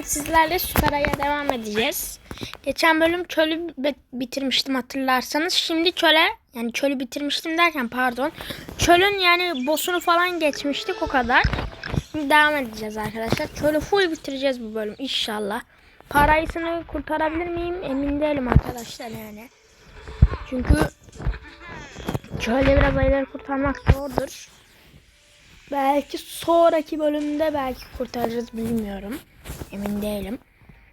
bugün sizlerle Süperay'a devam edeceğiz. Geçen bölüm çölü bi- bitirmiştim hatırlarsanız. Şimdi çöle yani çölü bitirmiştim derken pardon. Çölün yani boss'unu falan geçmiştik o kadar. Şimdi devam edeceğiz arkadaşlar. Çölü full bitireceğiz bu bölüm inşallah. Parayısını kurtarabilir miyim emin değilim arkadaşlar yani. Çünkü çölde biraz ayıları kurtarmak zordur. Belki sonraki bölümde belki kurtarırız bilmiyorum. Emin değilim.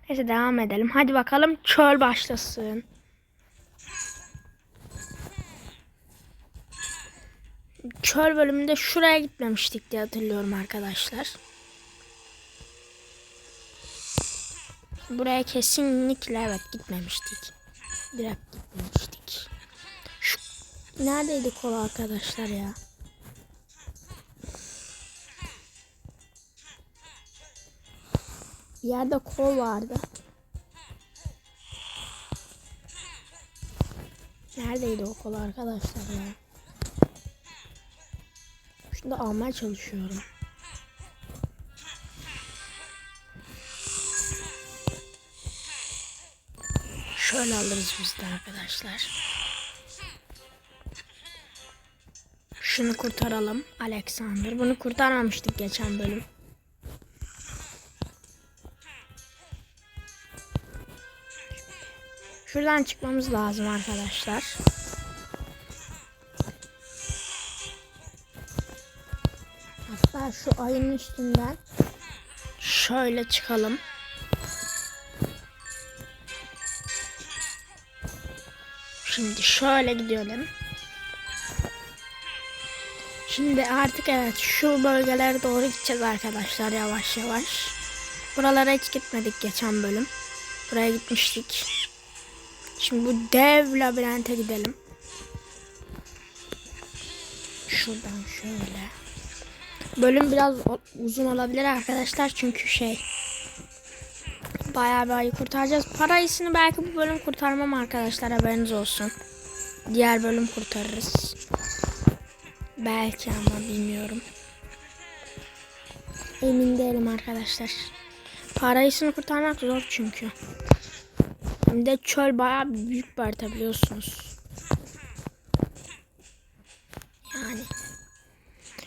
Neyse devam edelim. Hadi bakalım çöl başlasın. Çöl bölümünde şuraya gitmemiştik diye hatırlıyorum arkadaşlar. Buraya kesinlikle evet gitmemiştik. Direkt gitmemiştik. Şu, neredeydi kola arkadaşlar ya? Yerde kol vardı. Neredeydi o kol arkadaşlar ya? Da almaya çalışıyorum. Şöyle alırız biz de arkadaşlar. Şunu kurtaralım. Alexander. Bunu kurtarmamıştık geçen bölüm. Şuradan çıkmamız lazım arkadaşlar. Hatta şu ayın üstünden şöyle çıkalım. Şimdi şöyle gidelim. Şimdi artık evet şu bölgelere doğru gideceğiz arkadaşlar yavaş yavaş. Buralara hiç gitmedik geçen bölüm. Buraya gitmiştik. Şimdi bu dev labirente gidelim. Şuradan şöyle. Bölüm biraz uzun olabilir arkadaşlar çünkü şey bayağı bir ayı kurtaracağız. Parayısını belki bu bölüm kurtarmam arkadaşlar haberiniz olsun. Diğer bölüm kurtarırız. Belki ama bilmiyorum. Emin değilim arkadaşlar. Parayısını kurtarmak zor çünkü. Hem de çöl bayağı büyük bir harita biliyorsunuz. Yani.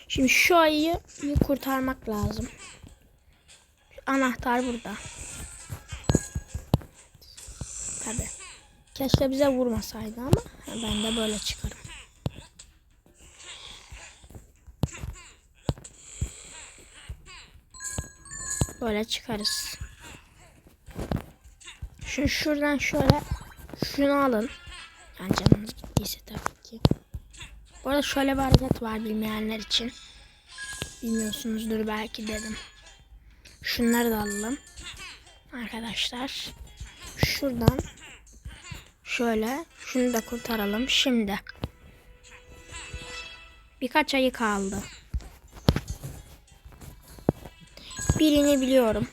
Şimdi şu ayıyı kurtarmak lazım. Anahtar burada. Tabi. Keşke bize vurmasaydı ama ben de böyle çıkarım. Böyle çıkarız. Şu şuradan şöyle şunu alın. Yani canınız gittiyse tabii ki. Bu arada şöyle bir hareket var bilmeyenler için. Bilmiyorsunuzdur belki dedim. Şunları da alalım. Arkadaşlar. Şuradan şöyle şunu da kurtaralım şimdi. Birkaç ayı kaldı. Birini biliyorum.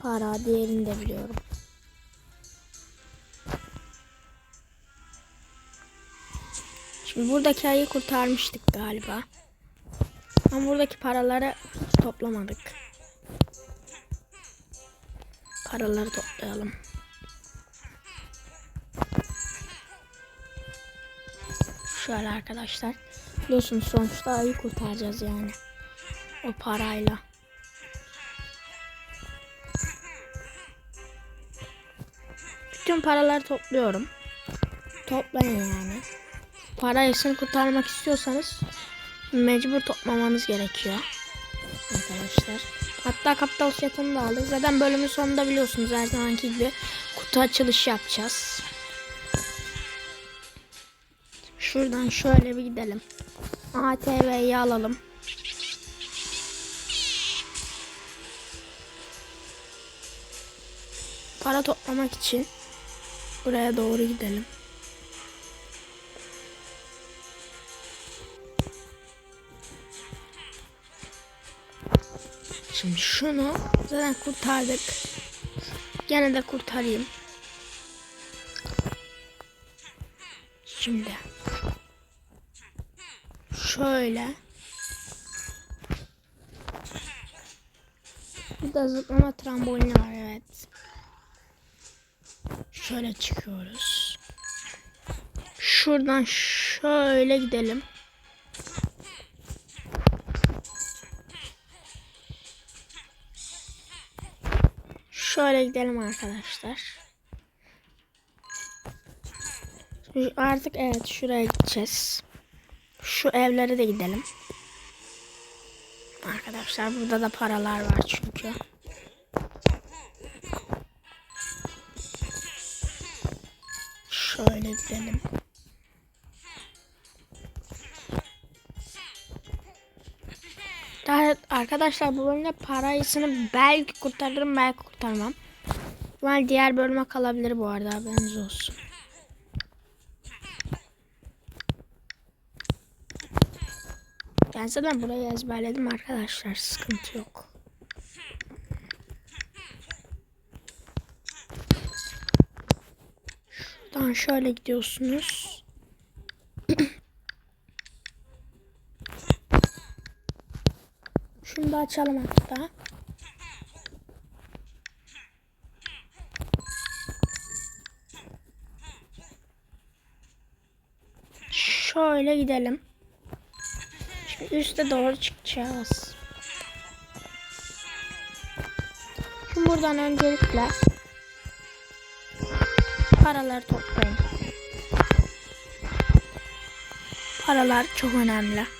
Para diğerini de biliyorum. Şimdi buradaki ayı kurtarmıştık galiba. Ama buradaki paraları toplamadık. Paraları toplayalım. Şöyle arkadaşlar. Biliyorsunuz sonuçta ayı kurtaracağız yani. O parayla. Bütün paraları topluyorum. Toplayın yani. Parasını kurtarmak istiyorsanız mecbur toplamanız gerekiyor. Arkadaşlar. Hatta kapital jetonu da aldık. Zaten bölümün sonunda biliyorsunuz her zamanki gibi kutu açılışı yapacağız. Şuradan şöyle bir gidelim. ATV'yi alalım. Para toplamak için buraya doğru gidelim. Şimdi şunu zaten kurtardık. Gene de kurtarayım. Şimdi şöyle Burada zıplama trambolini var evet. Şöyle çıkıyoruz. Şuradan şöyle gidelim. Şöyle gidelim arkadaşlar. Artık evet şuraya gideceğiz. Şu evlere de gidelim. Arkadaşlar burada da paralar var çünkü. Şöyle gidelim. Arkadaşlar bu bölümde parasını belki kurtarırım belki kurtarmam. Ben diğer bölüme kalabilir bu arada haberiniz olsun. Ben zaten burayı ezberledim arkadaşlar sıkıntı yok. Şuradan şöyle gidiyorsunuz. Şunu da açalım hatta. Şöyle gidelim. Şimdi üste doğru çıkacağız. Şimdi buradan öncelikle paraları toplayın. Paralar çok önemli.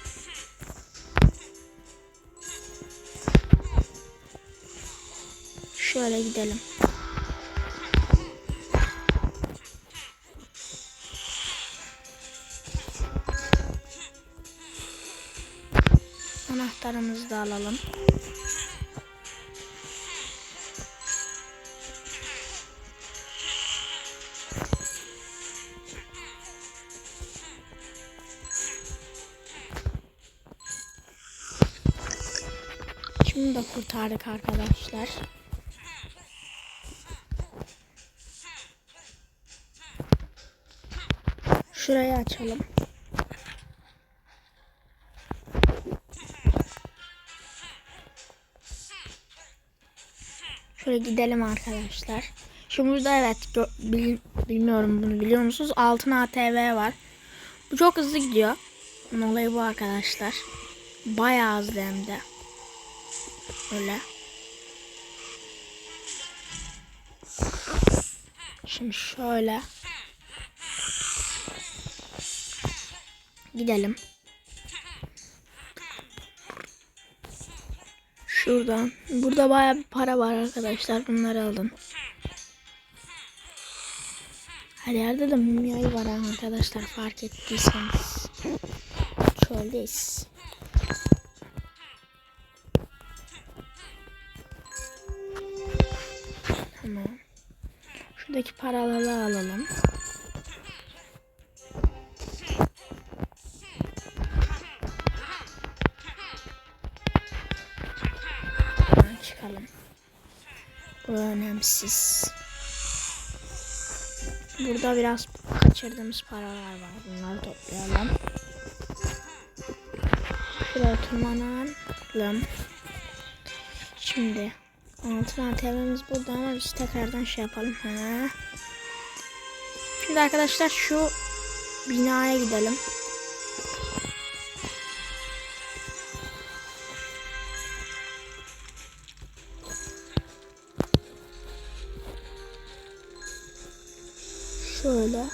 Şöyle gidelim. Anahtarımızı da alalım. Şimdi de kurtardık arkadaşlar. Şurayı açalım. Şöyle gidelim arkadaşlar. Şimdi burada evet bil- bilmiyorum bunu biliyor musunuz? Altın ATV var. Bu çok hızlı gidiyor. Bunun olayı bu arkadaşlar. Bayağı hızlı hem de. Öyle. Şimdi şöyle. Gidelim. Şuradan. Burada bayağı bir para var arkadaşlar. Bunları alın. Her yerde de mumyayı var arkadaşlar fark ettiyseniz. Çöldeyiz. Tamam. Şuradaki paraları alalım. Bu önemsiz. Burada biraz kaçırdığımız paralar var. Bunları toplayalım. Şuraya tırmanalım. Şimdi altın ATV'miz burada ama biz tekrardan şey yapalım. Ha. Şimdi arkadaşlar şu binaya gidelim. Şöyle.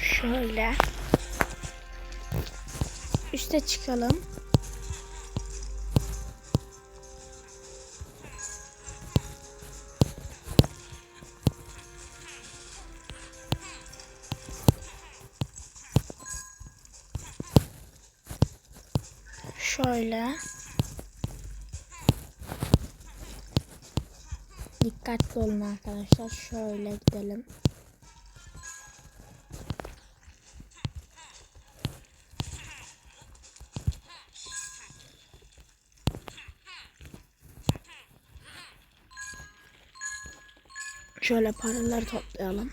Şöyle. Üste çıkalım. Şöyle. Dikkatli olun arkadaşlar. Şöyle gidelim. Şöyle paraları toplayalım.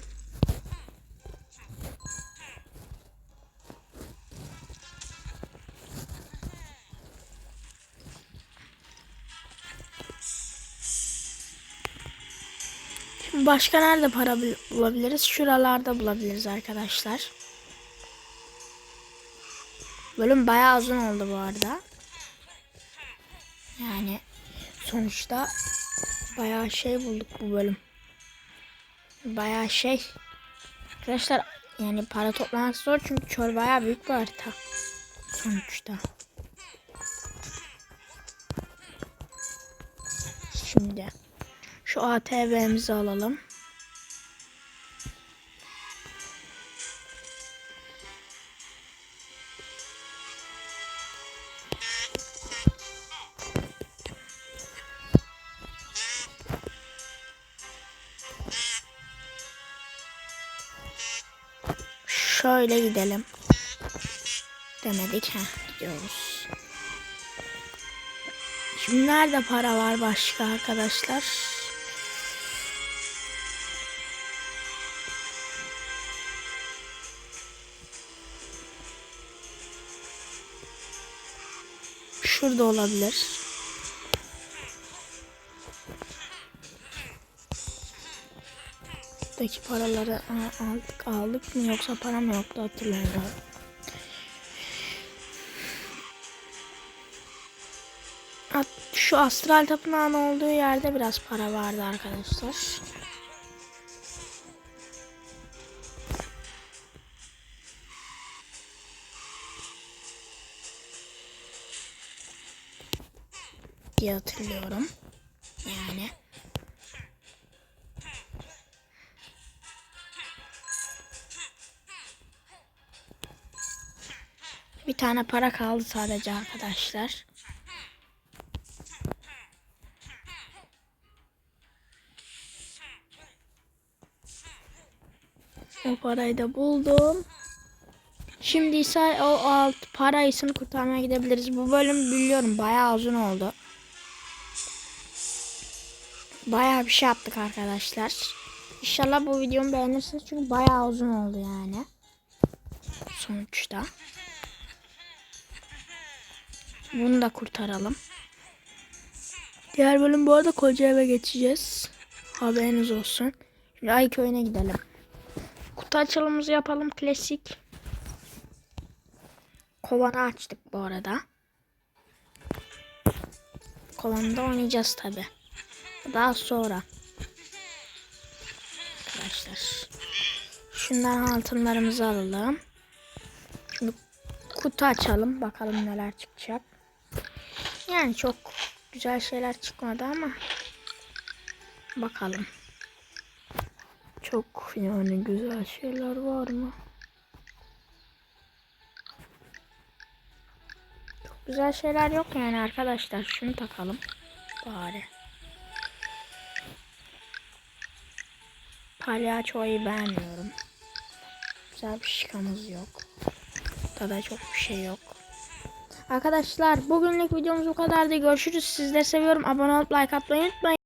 Başka nerede para bul- bulabiliriz? Şuralarda bulabiliriz arkadaşlar. Bölüm bayağı uzun oldu bu arada. Yani sonuçta bayağı şey bulduk bu bölüm. Bayağı şey. Arkadaşlar yani para toplamak zor çünkü çöl bayağı büyük bir harita. Sonuçta. Şimdi şu ATV'mizi alalım. Şöyle gidelim. Demedik ha gidiyoruz. Şimdi nerede para var başka arkadaşlar? Şurada olabilir. Buradaki paraları aldık, aldık mı yoksa para mı yoktu hatırlamıyorum. At- Şu astral tapınağın olduğu yerde biraz para vardı arkadaşlar. Diye hatırlıyorum. Yani. Bir tane para kaldı sadece arkadaşlar. O parayı da buldum. Şimdi ise o alt parayısını kurtarmaya gidebiliriz. Bu bölüm biliyorum bayağı uzun oldu. Bayağı bir şey yaptık arkadaşlar. İnşallah bu videomu beğenirsiniz çünkü bayağı uzun oldu yani. Sonuçta. Bunu da kurtaralım. Diğer bölüm bu arada koca eve geçeceğiz. Haberiniz olsun. Şimdi ay köyüne gidelim. Kutu açılımımızı yapalım klasik. Kovanı açtık bu arada. Kovanda oynayacağız tabi. Daha sonra. Arkadaşlar. Şundan altınlarımızı alalım. Şimdi kutu açalım. Bakalım neler çıkacak. Yani çok güzel şeyler çıkmadı ama. Bakalım. Çok yani güzel şeyler var mı? Çok güzel şeyler yok yani arkadaşlar. Şunu takalım. Bari. Palyaçoyu beğenmiyorum. Güzel bir şikamız yok. Burada çok bir şey yok. Arkadaşlar bugünlük videomuz bu kadardı. Görüşürüz. Sizleri seviyorum. Abone olup like atmayı unutmayın.